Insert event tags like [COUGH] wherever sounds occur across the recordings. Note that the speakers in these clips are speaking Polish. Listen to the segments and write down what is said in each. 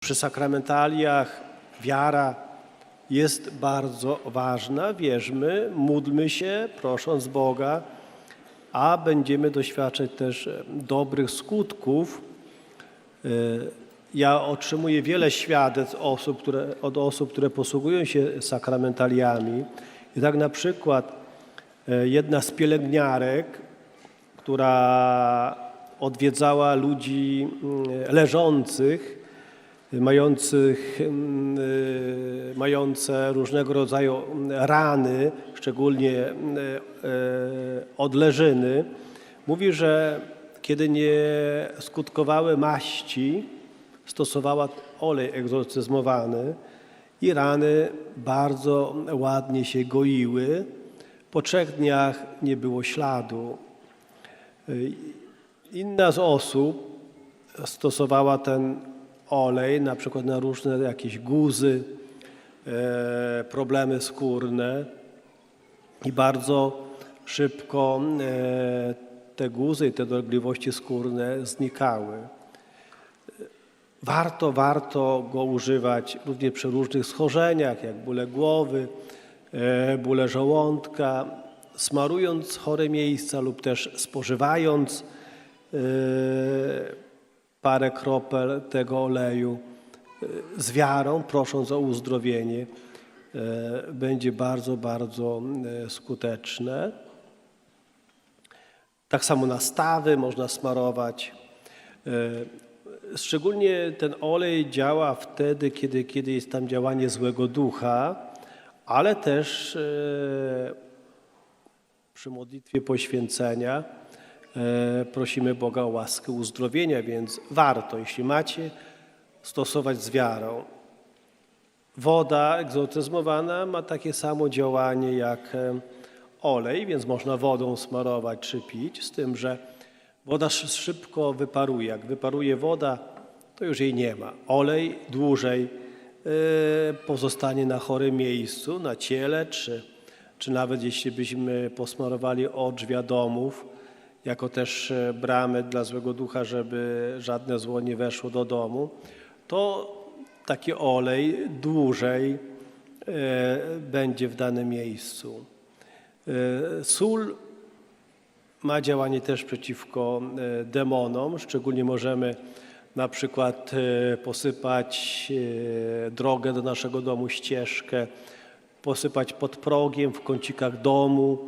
Przy sakramentaliach wiara jest bardzo ważna. Wierzmy, módlmy się, prosząc Boga, a będziemy doświadczać też e, dobrych skutków. E, Ja otrzymuję wiele świadectw osób, które, od osób, które posługują się sakramentaliami. I tak na przykład e, jedna z pielęgniarek, która odwiedzała ludzi mm, leżących, mających, mm, y, mające różnego rodzaju rany, szczególnie y, y, odleżyny, mówi, że kiedy nie skutkowały maści, stosowała olej egzorcyzmowany i rany bardzo ładnie się goiły. Po trzech dniach nie było śladu. Inna z osób stosowała ten olej na przykład na różne jakieś guzy, e, problemy skórne i bardzo szybko e, te guzy i te dolegliwości skórne znikały. Warto, warto go używać również przy różnych schorzeniach, jak bóle głowy, e, bóle żołądka, smarując chore miejsca lub też spożywając parę kropel tego oleju e, z wiarą, prosząc o uzdrowienie, e, będzie bardzo, bardzo e, skuteczne. Tak samo nastawy można smarować. Szczególnie ten olej działa wtedy, kiedy, kiedy jest tam działanie złego ducha, ale też przy modlitwie poświęcenia prosimy Boga o łaskę uzdrowienia, więc warto, jeśli macie, stosować z wiarą. Woda egzotyzmowana ma takie samo działanie jak e, olej, więc można wodą smarować czy pić, z tym, że woda sz- szybko wyparuje. Jak wyparuje woda, to już jej nie ma. Olej dłużej e, pozostanie na chorym miejscu, na ciele, czy, czy nawet jeśli byśmy posmarowali odrzwia domów, jako też e, bramy dla złego ducha, żeby żadne zło nie weszło do domu, to taki olej dłużej e, będzie w danym miejscu. E, Sól ma działanie też przeciwko demonom. Szczególnie możemy na przykład posypać drogę do naszego domu, ścieżkę, posypać pod progiem, w kącikach domu,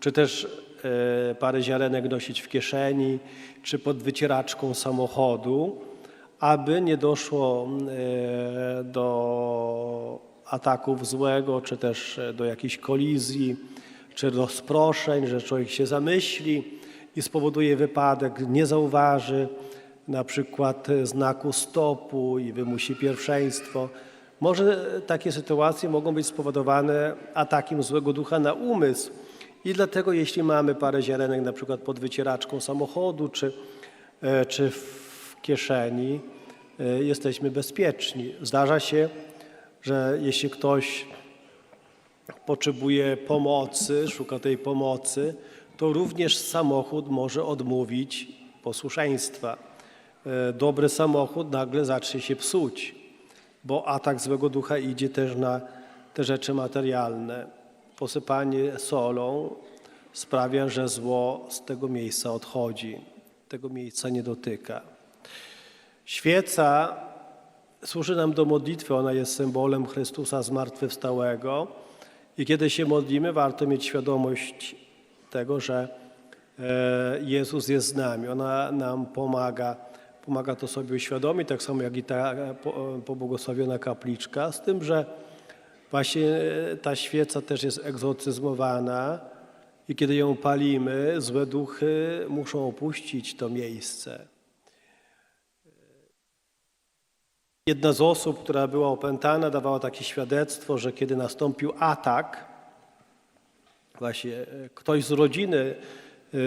czy też parę ziarenek nosić w kieszeni, czy pod wycieraczką samochodu, aby nie doszło e, do ataków złego, czy też e, do jakichś kolizji, czy rozproszeń, że człowiek się zamyśli i spowoduje wypadek, nie zauważy na przykład e, znaku stopu i wymusi pierwszeństwo. Może takie sytuacje mogą być spowodowane atakiem złego ducha na umysł i dlatego jeśli mamy parę ziarenek na przykład pod wycieraczką samochodu czy, e, czy w kieszeni, e, jesteśmy bezpieczni. Zdarza się, że jeśli ktoś potrzebuje pomocy, szuka tej pomocy, to również samochód może odmówić posłuszeństwa. E, Dobry samochód nagle zacznie się psuć, bo atak złego ducha idzie też na te rzeczy materialne. Posypanie solą sprawia, że zło z tego miejsca odchodzi, tego miejsca nie dotyka. Świeca służy nam do modlitwy, ona jest symbolem Chrystusa zmartwychwstałego. I kiedy się modlimy, warto mieć świadomość tego, że e, Jezus jest z nami. Ona nam pomaga. Pomaga to sobie uświadomić, tak samo jak i ta e, e, pobłogosławiona kapliczka, z tym, że właśnie e, ta świeca też jest egzotyzmowana i kiedy ją palimy, złe duchy muszą opuścić to miejsce. Jedna z osób, która była opętana, dawała takie świadectwo, że kiedy nastąpił atak, właśnie e, ktoś z rodziny, e,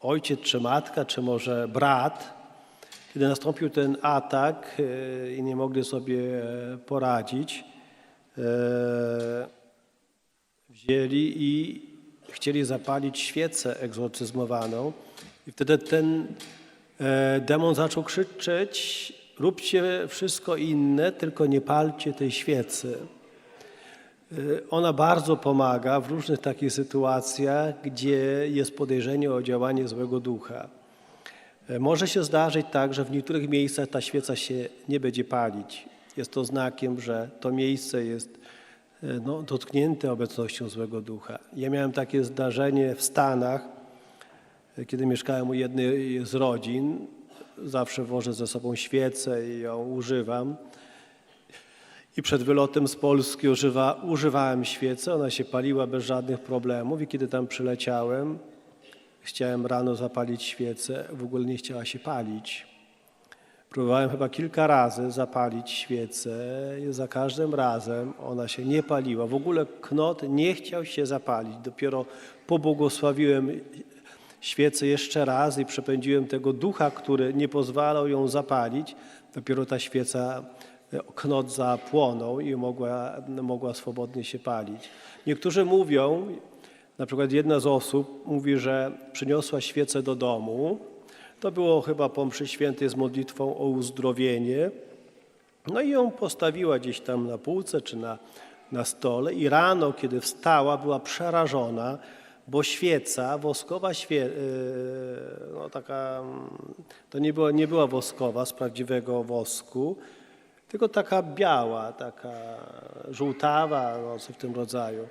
ojciec czy matka, czy może brat, kiedy nastąpił ten atak e, i nie mogli sobie e, poradzić, e, wzięli i chcieli zapalić świecę egzorcyzmowaną i wtedy ten demon zaczął krzyczeć róbcie wszystko inne, tylko nie palcie tej świecy. Ona bardzo pomaga w różnych takich sytuacjach, gdzie jest podejrzenie o działanie złego ducha. E, Może się zdarzyć tak, że w niektórych miejscach ta świeca się nie będzie palić. Jest to znakiem, że to miejsce jest e, no, dotknięte obecnością złego ducha. Ja miałem takie zdarzenie w Stanach, e, kiedy mieszkałem u jednej z rodzin. Zawsze wożę ze sobą świecę i ją używam. I przed wylotem z Polski używa, używałem świecy, ona się paliła bez żadnych problemów i kiedy tam przyleciałem, chciałem rano zapalić świecę, w ogóle nie chciała się palić. Próbowałem chyba kilka razy zapalić świecę i za każdym razem ona się nie paliła. W ogóle knot nie chciał się zapalić. Dopiero pobłogosławiłem świecę jeszcze raz i przepędziłem tego ducha, który nie pozwalał ją zapalić. Dopiero ta świeca, e, knot zapłonął i mogła, mogła swobodnie się palić. Niektórzy mówią, na przykład jedna z osób mówi, że przyniosła świecę do domu. To było chyba po mszy świętej z modlitwą o uzdrowienie. No i ją postawiła gdzieś tam na półce czy na, na stole i rano, kiedy wstała, była przerażona, bo świeca, woskowa świe, yy, no taka, to nie była, nie była woskowa z prawdziwego wosku, tylko taka biała, taka żółtawa, no, coś w tym rodzaju.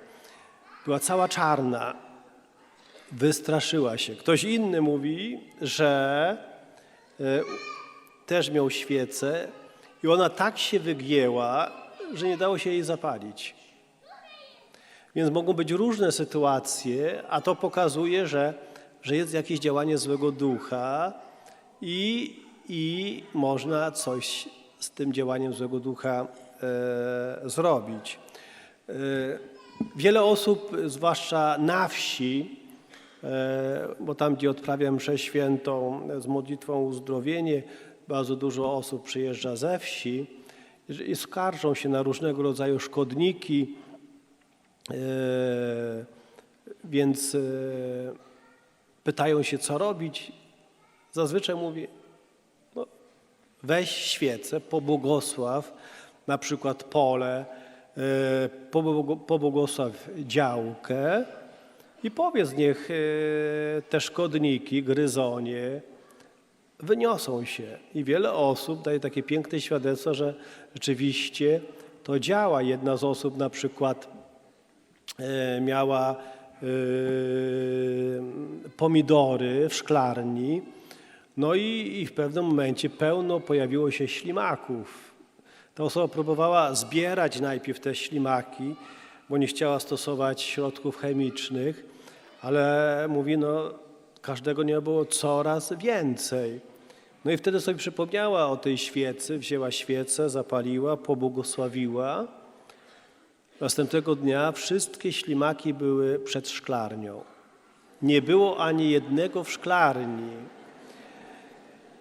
Była cała czarna. Wystraszyła się. Ktoś inny mówi, że e, też miał świecę i ona tak się wygięła, że nie dało się jej zapalić. Więc mogą być różne sytuacje, a to pokazuje, że, że jest jakieś działanie złego ducha i, i można coś z tym działaniem złego ducha e, zrobić. E, wiele osób, zwłaszcza na wsi, e, bo tam, gdzie odprawiam mszę świętą z modlitwą uzdrowienie, bardzo dużo osób przyjeżdża ze wsi i skarżą się na różnego rodzaju szkodniki, e, więc e, pytają się, co robić. Zazwyczaj mówię, no, weź świecę, pobłogosław na przykład pole, pobłogosław działkę i powiedz, niech e, te szkodniki, gryzonie wyniosą się. I wiele osób daje takie piękne świadectwo, że rzeczywiście to działa. Jedna z osób na przykład e, miała e, pomidory w szklarni, no i, i w pewnym momencie pełno pojawiło się ślimaków. Ta osoba próbowała zbierać najpierw te ślimaki, bo nie chciała stosować środków chemicznych, ale mówi, no każdego nie było coraz więcej. No i wtedy sobie przypomniała o tej świecy, wzięła świecę, zapaliła, pobłogosławiła. Następnego dnia wszystkie ślimaki były przed szklarnią. Nie było ani jednego w szklarni.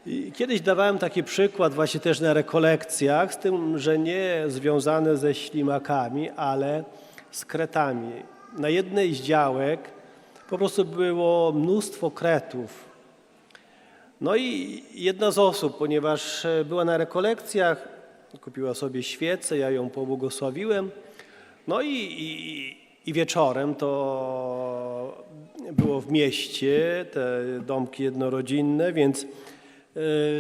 I kiedyś dawałem taki przykład właśnie też na rekolekcjach, z tym, że nie związane ze ślimakami, ale z kretami. Na jednej z działek po prostu było mnóstwo kretów. No i jedna z osób, ponieważ e, była na rekolekcjach, kupiła sobie świecę, ja ją pobłogosławiłem. No i, i, i wieczorem to było w mieście, te domki jednorodzinne, więc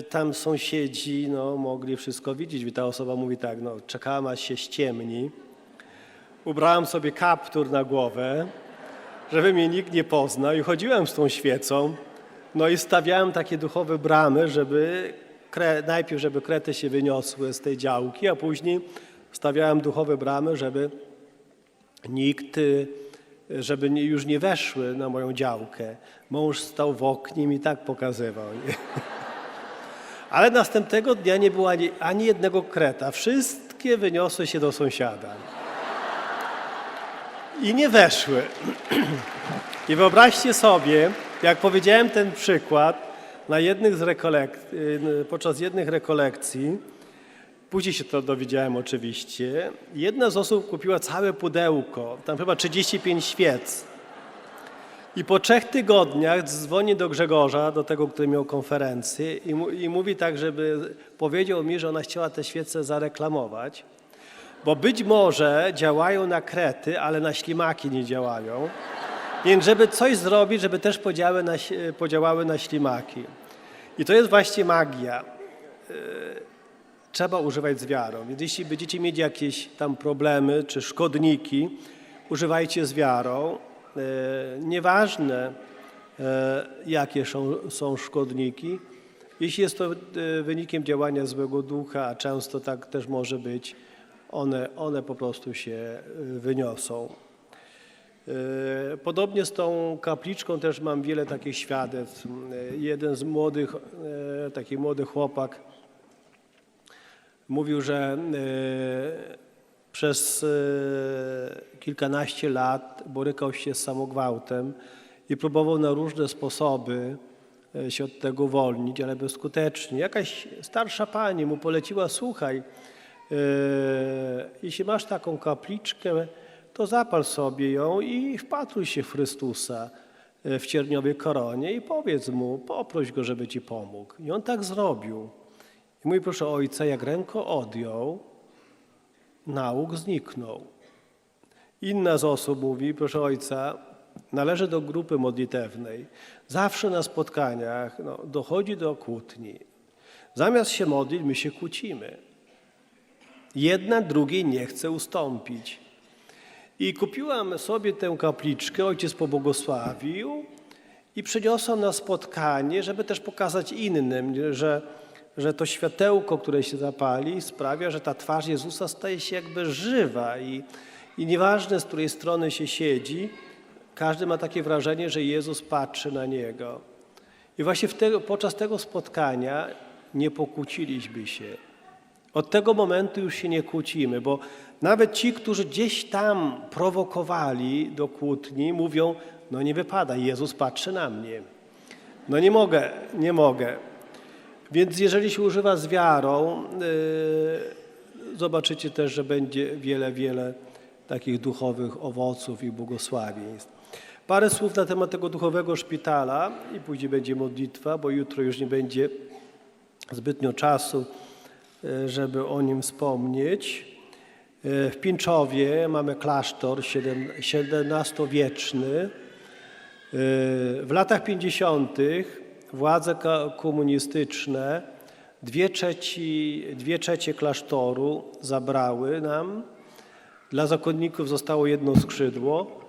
tam sąsiedzi no, mogli wszystko widzieć. I ta osoba mówi tak, no, czekałam aż się ściemni. Ubrałam sobie kaptur na głowę, żeby mnie nikt nie poznał i chodziłem z tą świecą. No i stawiałem takie duchowe bramy, żeby kre, najpierw, żeby krety się wyniosły z tej działki, a później stawiałem duchowe bramy, żeby nikt, y, żeby już nie weszły na moją działkę. Mąż stał w oknie i mi tak pokazywał. Nie? Ale następnego dnia nie było ani, ani jednego kreta. Wszystkie wyniosły się do sąsiada. I nie weszły. [CLEARS THROAT] I wyobraźcie sobie, jak powiedziałem ten przykład na jednych z rekolek- y, podczas jednych rekolekcji, później się to dowiedziałem oczywiście, jedna z osób kupiła całe pudełko, tam chyba 35 świec. I po trzech tygodniach dzwoni do Grzegorza, do tego, który miał konferencję i, mu, i mówi tak, żeby powiedział mi, że ona chciała te świece zareklamować, bo być może działają na krety, ale na ślimaki nie działają. Więc żeby coś zrobić, żeby też podziały na, podziałały na ślimaki. I to jest właśnie magia. Yy, Trzeba używać z wiarą. Więc jeśli będziecie mieć jakieś tam problemy czy szkodniki, używajcie z wiarą. Yy, Nieważne, yy, jakie są, są szkodniki. Jeśli jest to yy, wynikiem działania złego ducha, a często tak też może być, one, one po prostu się wyniosą. E, Podobnie z tą kapliczką też mam wiele takich świadectw. E, Jeden z młodych, e, taki młody chłopak mówił, że e, przez e, kilkanaście lat borykał się z samogwałtem i próbował na różne sposoby e, się od tego uwolnić, ale bezskutecznie. Jakaś starsza pani mu poleciła, słuchaj, e, jeśli masz taką kapliczkę, to zapal sobie ją i wpatruj się w Chrystusa w cierniowej koronie i powiedz mu, poproś go, żeby ci pomógł. I on tak zrobił. I mój proszę ojca, jak ręko odjął, nauk zniknął. Inna z osób mówi, proszę ojca, należy do grupy modlitewnej. Zawsze na spotkaniach no, dochodzi do kłótni. Zamiast się modlić, my się kłócimy. Jedna drugiej nie chce ustąpić. I kupiłam sobie tę kapliczkę, ojciec pobłogosławił i przyniosłam na spotkanie, żeby też pokazać innym, że, że to światełko, które się zapali, sprawia, że ta twarz Jezusa staje się jakby żywa i, i nieważne z której strony się siedzi, każdy ma takie wrażenie, że Jezus patrzy na niego. I właśnie tego, podczas tego spotkania nie pokłóciliśmy się. Od tego momentu już się nie kłócimy, bo nawet ci, którzy gdzieś tam prowokowali do kłótni, mówią: No nie wypada, Jezus patrzy na mnie. No nie mogę, nie mogę. Więc jeżeli się używa z wiarą, yy, zobaczycie też, że będzie wiele, wiele takich duchowych owoców i błogosławieństw. Parę słów na temat tego duchowego szpitala i później będzie modlitwa, bo jutro już nie będzie zbytnio czasu, e, żeby o nim wspomnieć. E, W Pińczowie mamy klasztor XVII-wieczny. W latach 50. władze komunistyczne dwie, trzeci, dwie trzecie klasztoru zabrały nam. Dla zakonników zostało jedno skrzydło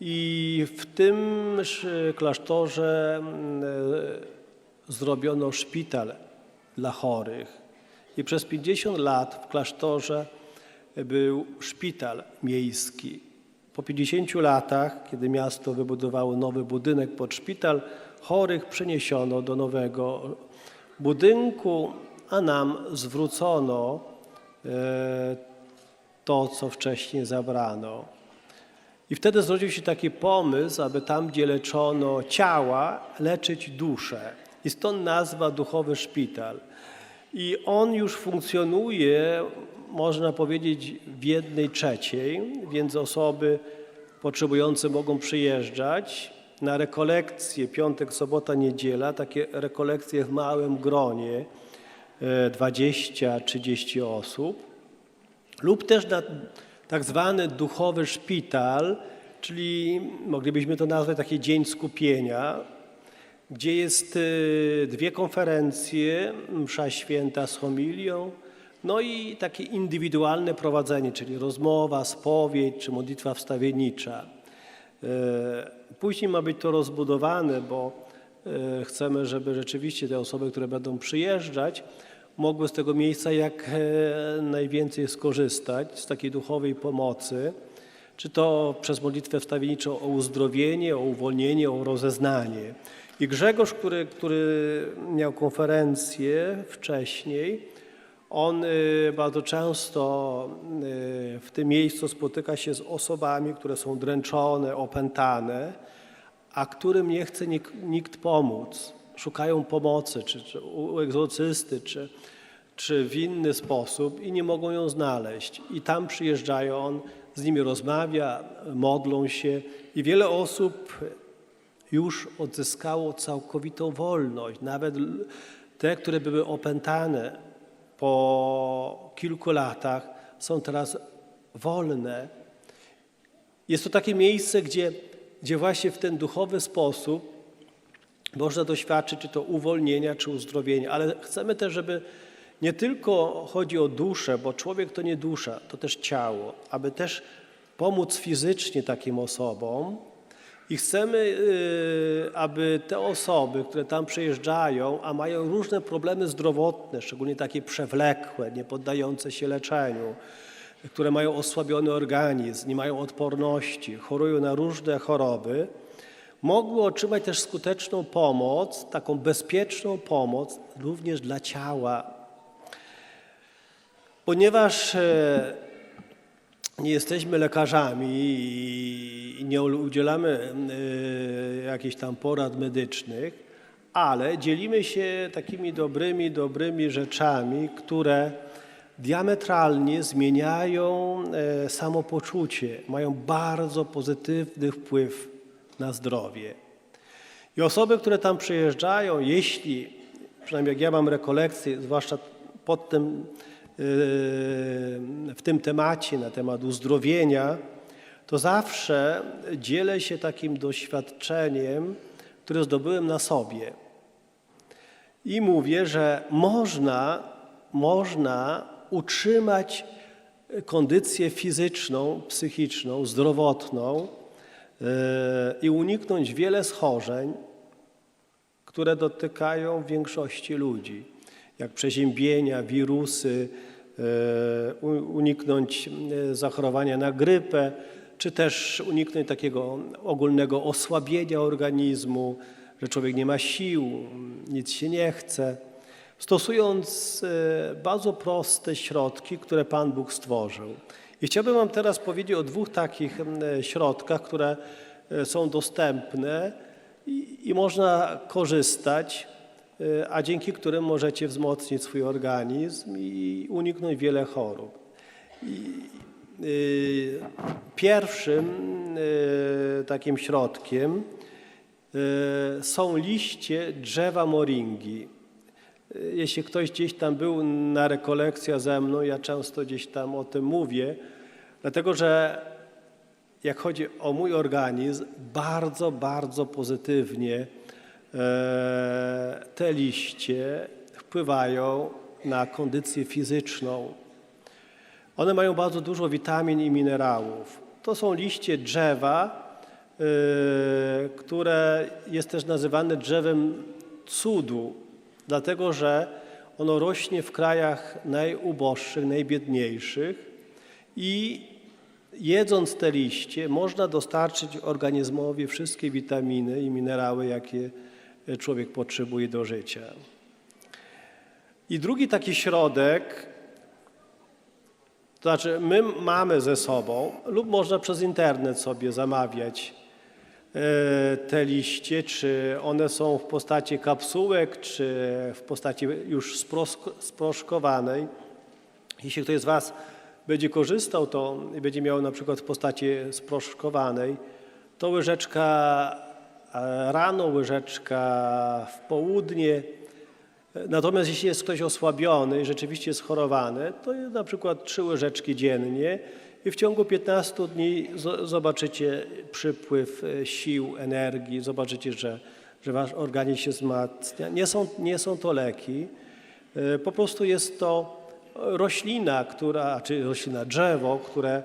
i w tym sz- klasztorze mm, e, zrobiono szpital dla chorych. I przez 50 lat w klasztorze był szpital miejski. Po 50 latach, kiedy miasto wybudowało nowy budynek pod szpital, chorych przeniesiono do nowego budynku, a nam zwrócono e, to, co wcześniej zabrano. I wtedy zrodził się taki pomysł, aby tam, gdzie leczono ciała, leczyć duszę. I stąd nazwa Duchowy Szpital. I on już funkcjonuje, można powiedzieć, w jednej trzeciej, więc osoby potrzebujące mogą przyjeżdżać na rekolekcje, piątek, sobota, niedziela, takie rekolekcje w małym gronie, e, 20-30 osób lub też na tak zwany duchowy szpital, czyli moglibyśmy to nazwać taki dzień skupienia, gdzie jest y, dwie konferencje, msza święta z homilią, no i takie indywidualne prowadzenie, czyli rozmowa, spowiedź czy modlitwa wstawiennicza. Później ma być to rozbudowane, bo e, chcemy, żeby rzeczywiście te osoby, które będą przyjeżdżać, mogły z tego miejsca jak e, najwięcej skorzystać, z takiej duchowej pomocy, czy to przez modlitwę wstawienniczą o uzdrowienie, o uwolnienie, o rozeznanie. I Grzegorz, który, który miał konferencję wcześniej, on y, bardzo często y, w tym miejscu spotyka się z osobami, które są dręczone, opętane, a którym nie chce nikt, pomóc. Szukają pomocy, czy, czy u egzorcysty, czy, czy w inny sposób i nie mogą ją znaleźć. I tam przyjeżdżają, on z nimi rozmawia, modlą się i wiele osób już odzyskało całkowitą wolność. Nawet te, które były opętane po kilku latach, są teraz wolne. Jest to takie miejsce, gdzie, gdzie właśnie w ten duchowy sposób można doświadczyć czy to uwolnienia, czy uzdrowienia, ale chcemy też, żeby nie tylko chodzi o duszę, bo człowiek to nie dusza, to też ciało, aby też pomóc fizycznie takim osobom i chcemy, y, aby te osoby, które tam przyjeżdżają, a mają różne problemy zdrowotne, szczególnie takie przewlekłe, nie poddające się leczeniu, które mają osłabiony organizm, nie mają odporności, chorują na różne choroby, mogły otrzymać też skuteczną pomoc, taką bezpieczną pomoc również dla ciała. Ponieważ e, nie jesteśmy lekarzami i nie udzielamy e, jakichś tam porad medycznych, ale dzielimy się takimi dobrymi, dobrymi rzeczami, które diametralnie zmieniają e, samopoczucie, mają bardzo pozytywny wpływ na zdrowie. I osoby, które tam przyjeżdżają, jeśli, przynajmniej jak ja mam rekolekcje, zwłaszcza pod tym, w tym temacie, na temat uzdrowienia, to zawsze dzielę się takim doświadczeniem, które zdobyłem na sobie. I mówię, że można, można utrzymać kondycję fizyczną, psychiczną, zdrowotną yy, i uniknąć wiele schorzeń, które dotykają większości ludzi, jak przeziębienia, wirusy, uniknąć e, zachorowania na grypę, czy też uniknąć takiego ogólnego osłabienia organizmu, że człowiek nie ma sił, nic się nie chce. Stosując e, bardzo proste środki, które Pan Bóg stworzył. I chciałbym Wam teraz powiedzieć o dwóch takich środkach, które e, są dostępne i, i można korzystać, a dzięki którym możecie wzmocnić swój organizm i uniknąć wiele chorób. I, y, pierwszym y, takim środkiem y, są liście drzewa moringi. Y, Jeśli ktoś gdzieś tam był na rekolekcjach ze mną, ja często gdzieś tam o tym mówię, dlatego że jak chodzi o mój organizm, bardzo, bardzo pozytywnie te liście wpływają na kondycję fizyczną. One mają bardzo dużo witamin i minerałów. To są liście drzewa, e, które jest też nazywane drzewem cudu, dlatego że ono rośnie w krajach najuboższych, najbiedniejszych i jedząc te liście można dostarczyć organizmowi wszystkie witaminy i minerały, jakie człowiek potrzebuje do życia. I drugi taki środek, to znaczy my mamy ze sobą, lub można przez internet sobie zamawiać e, te liście, czy one są w postaci kapsułek, czy w postaci już sproszkowanej. Jeśli ktoś z Was będzie korzystał, to będzie miał na przykład w postaci sproszkowanej, to łyżeczka rano, łyżeczka w południe. Natomiast jeśli jest ktoś osłabiony i rzeczywiście schorowany, to na przykład trzy łyżeczki dziennie i w ciągu 15 dni zo- zobaczycie przypływ e, sił, energii, zobaczycie, że, że wasz organizm się wzmacnia. Nie są, nie są to leki, E, po prostu jest to roślina, która, czy roślina, drzewo, które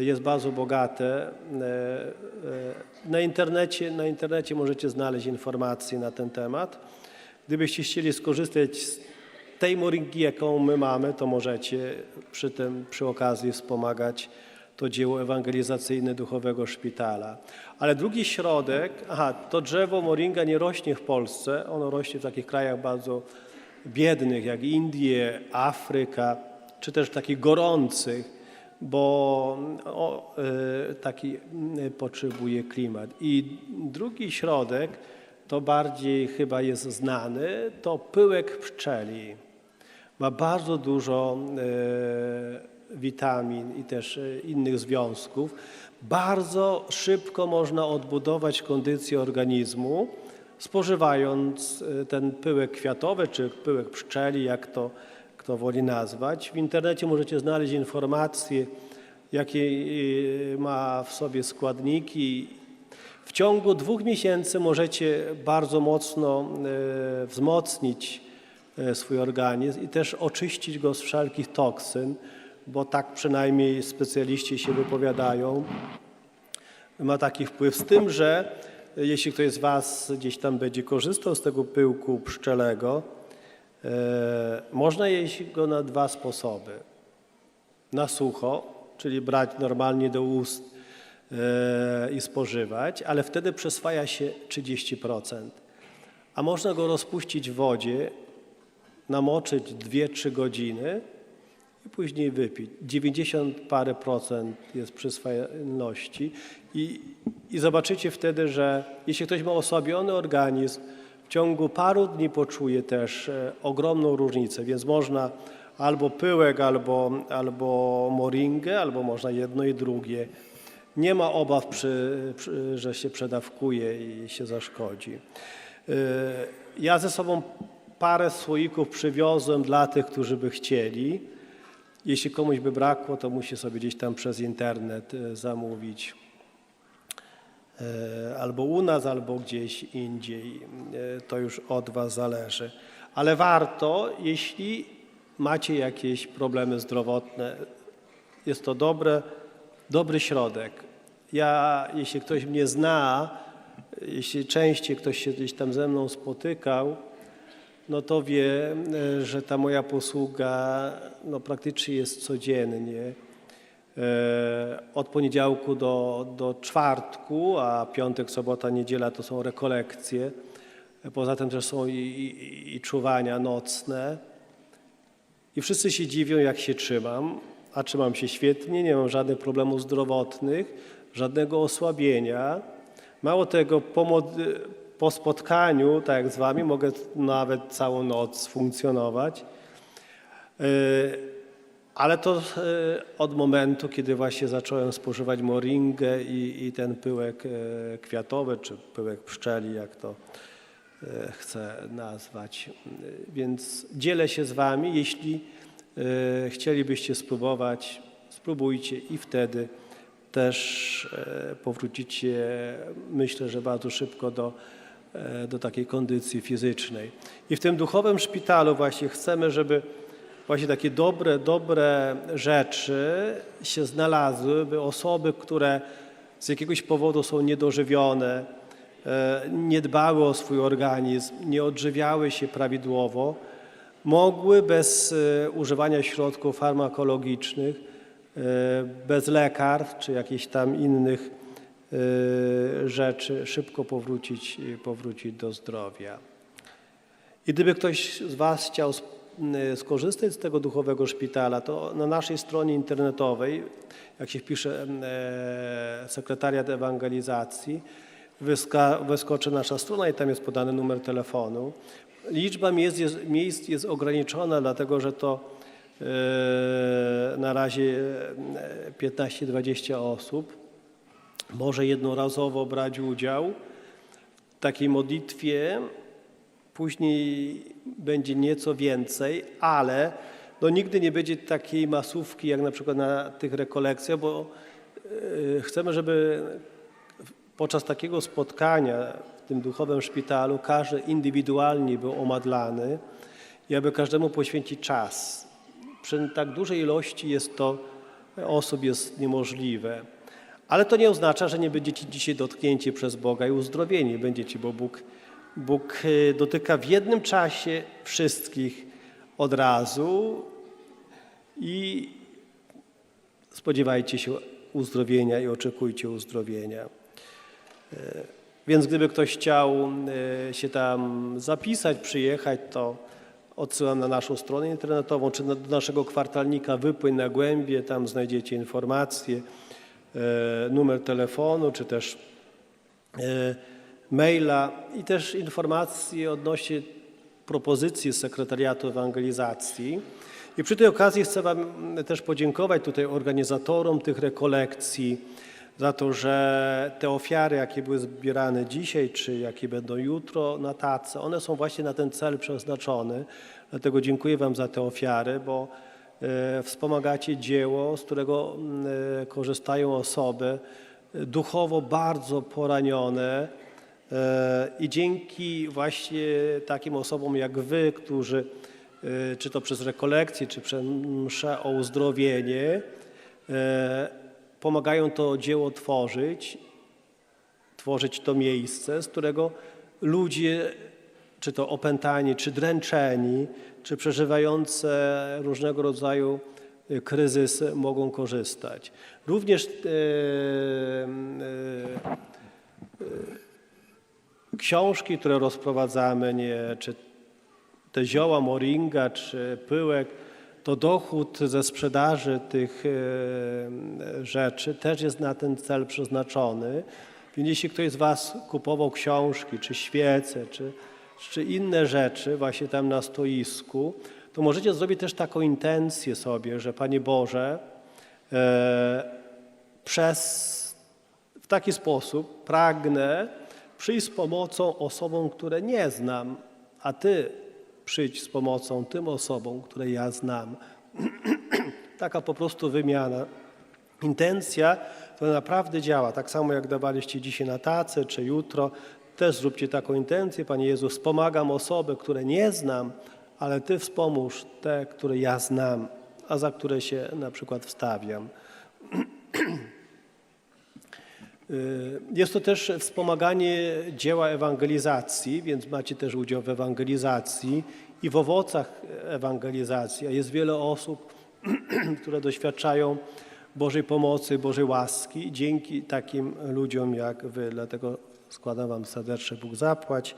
jest bardzo bogate. E, e, Na internecie, na internecie możecie znaleźć informacje na ten temat. Gdybyście chcieli skorzystać z tej moringi, jaką my mamy, to możecie przy tym, przy okazji wspomagać to dzieło ewangelizacyjne Duchowego Szpitala. Ale drugi środek, aha, to drzewo moringa nie rośnie w Polsce, ono rośnie w takich krajach bardzo biednych jak Indie, Afryka, czy też takich gorących, bo o, e, taki mm, potrzebuje klimat. I drugi środek, to bardziej chyba jest znany, to pyłek pszczeli. Ma bardzo dużo witamin i też innych związków, bardzo szybko można odbudować kondycję organizmu, spożywając ten pyłek kwiatowy czy pyłek pszczeli, jak to kto woli nazwać. W internecie możecie znaleźć informacje, jakie e, ma w sobie składniki. W ciągu dwóch miesięcy możecie bardzo mocno e, wzmocnić e, swój organizm i też oczyścić go z wszelkich toksyn, bo tak przynajmniej specjaliści się wypowiadają. Ma taki wpływ z tym, że jeśli ktoś z Was gdzieś tam będzie korzystał z tego pyłku pszczelego, można jeść go na dwa sposoby. Na sucho, czyli brać normalnie do ust e, i spożywać, ale wtedy przyswaja się 30%. A można go rozpuścić w wodzie, namoczyć 2-3 godziny i później wypić. 90 parę procent jest przyswajalności i, i zobaczycie wtedy, że jeśli ktoś ma osłabiony organizm, w ciągu paru dni poczuje też e, ogromną różnicę, więc można albo pyłek, albo, albo moringę, albo można jedno i drugie. Nie ma obaw, przy, przy, że się przedawkuje i się zaszkodzi. E, Ja ze sobą parę słoików przywiozłem dla tych, którzy by chcieli. Jeśli komuś by brakło, to musi sobie gdzieś tam przez internet e, zamówić. E, Albo u nas, albo gdzieś indziej. E, To już od Was zależy. Ale warto, jeśli macie jakieś problemy zdrowotne, jest to dobre, dobry środek. Ja, jeśli ktoś mnie zna, jeśli częściej ktoś się gdzieś tam ze mną spotykał, no to wie, e, że ta moja posługa no, praktycznie jest codziennie. E, Od poniedziałku do, do czwartku, a piątek, sobota, niedziela to są rekolekcje. Poza tym też są i, i, i czuwania nocne. I wszyscy się dziwią, jak się trzymam, a trzymam się świetnie, nie mam żadnych problemów zdrowotnych, żadnego osłabienia. Mało tego, po, po spotkaniu, tak jak z Wami, mogę nawet całą noc funkcjonować. E, Ale to e, od momentu, kiedy właśnie zacząłem spożywać moringę i, i ten pyłek e, kwiatowy, czy pyłek pszczeli, jak to e, chcę nazwać. Więc dzielę się z Wami. Jeśli chcielibyście spróbować, spróbujcie i wtedy też powrócicie, myślę, że bardzo szybko do, do takiej kondycji fizycznej. I w tym duchowym szpitalu właśnie chcemy, żeby właśnie takie dobre, dobre rzeczy się znalazły, by osoby, które z jakiegoś powodu są niedożywione, e, nie dbały o swój organizm, nie odżywiały się prawidłowo, mogły bez e, używania środków farmakologicznych, e, bez lekarstw czy jakichś tam innych rzeczy szybko powrócić, powrócić do zdrowia. I gdyby ktoś z Was chciał skorzystać z tego duchowego szpitala, to na naszej stronie internetowej, jak się wpisze e, sekretariat ewangelizacji, wyskoczy nasza strona i tam jest podany numer telefonu. Liczba miejsc jest, miejsc jest ograniczona, dlatego że to e, na razie e, 15-20 osób może jednorazowo brać udział w takiej modlitwie. Później będzie nieco więcej, ale no nigdy nie będzie takiej masówki jak na przykład na tych rekolekcjach, bo e, chcemy, żeby podczas takiego spotkania w tym duchowym szpitalu każdy indywidualnie był omadlany i aby każdemu poświęcić czas. Przy tak dużej ilości jest to osób jest niemożliwe. Ale to nie oznacza, że nie będziecie dzisiaj dotknięci przez Boga i uzdrowieni będziecie, bo Bóg, Bóg e, dotyka w jednym czasie wszystkich od razu i spodziewajcie się uzdrowienia i oczekujcie uzdrowienia. E, Więc gdyby ktoś chciał e, się tam zapisać, przyjechać, to odsyłam na naszą stronę internetową, czy do naszego kwartalnika Wypłyń na Głębie, tam znajdziecie informacje, numer telefonu, czy też maila i też informacje odnośnie propozycji Sekretariatu Ewangelizacji. I przy tej okazji chcę Wam też podziękować tutaj organizatorom tych rekolekcji za to, że te ofiary, jakie były zbierane dzisiaj, czy jakie będą jutro na tace, one są właśnie na ten cel przeznaczone. Dlatego dziękuję Wam za te ofiary, bo e, wspomagacie dzieło, z którego e, korzystają osoby e, duchowo bardzo poranione. E, I dzięki właśnie takim osobom jak Wy, którzy e, czy to przez rekolekcje, czy przez mszę o uzdrowienie, e, pomagają to dzieło tworzyć, tworzyć to miejsce, z którego ludzie, czy to opętani, czy dręczeni, czy przeżywające różnego rodzaju kryzysy mogą korzystać. Również książki, które rozprowadzamy, nie, czy te zioła moringa czy pyłek, to dochód ze sprzedaży tych e, rzeczy też jest na ten cel przeznaczony. Więc jeśli ktoś z Was kupował książki, czy świece, czy, czy inne rzeczy właśnie tam na stoisku, to możecie zrobić też taką intencję sobie, że Panie Boże, e, przez w taki sposób pragnę przyjść z pomocą osobom, które nie znam, a Ty przyjdź z pomocą tym osobom, które ja znam. [CLEARS THROAT] Taka po prostu wymiana. Intencja to naprawdę działa. Tak samo jak dawaliście dzisiaj na tacę, czy jutro, też zróbcie taką intencję. Panie Jezu, wspomagam osoby, które nie znam, ale Ty wspomóż te, które ja znam, a za które się na przykład wstawiam. [CLEARS THROAT] Y, Jest to też wspomaganie dzieła ewangelizacji, więc macie też udział w ewangelizacji i w owocach ewangelizacji. A jest wiele osób, [CLEARS THROAT] które doświadczają Bożej pomocy, Bożej łaski dzięki takim ludziom jak Wy. Dlatego składam Wam serdecznie Bóg zapłać.